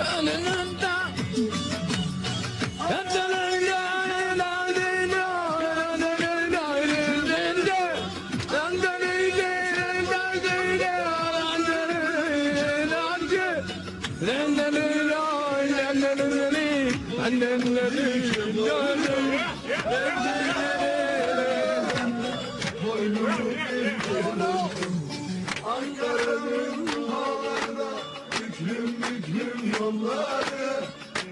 önümde Annemle Büklüm yolları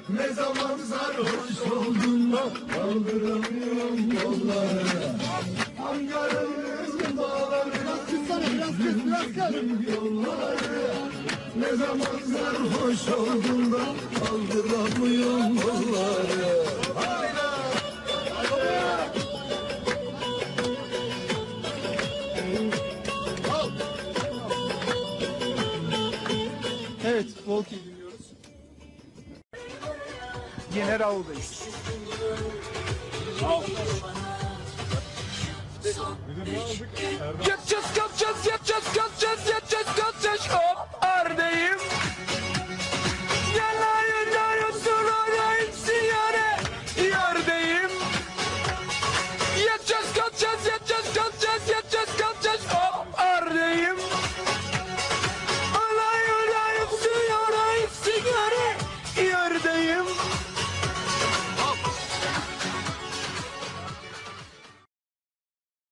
Ne zaman sarhoş oldum Kaldıramıyorum yolları Ankara'nın dağlarında Büklüm büklüm yolları. Ne zaman sarhoş oldum da Kaldıramıyorum yolları Evet, Volki'yi dinliyoruz. Yine Raul'dayız. Yapacağız, yapacağız, yapacağız, yapacağız, yapacağız.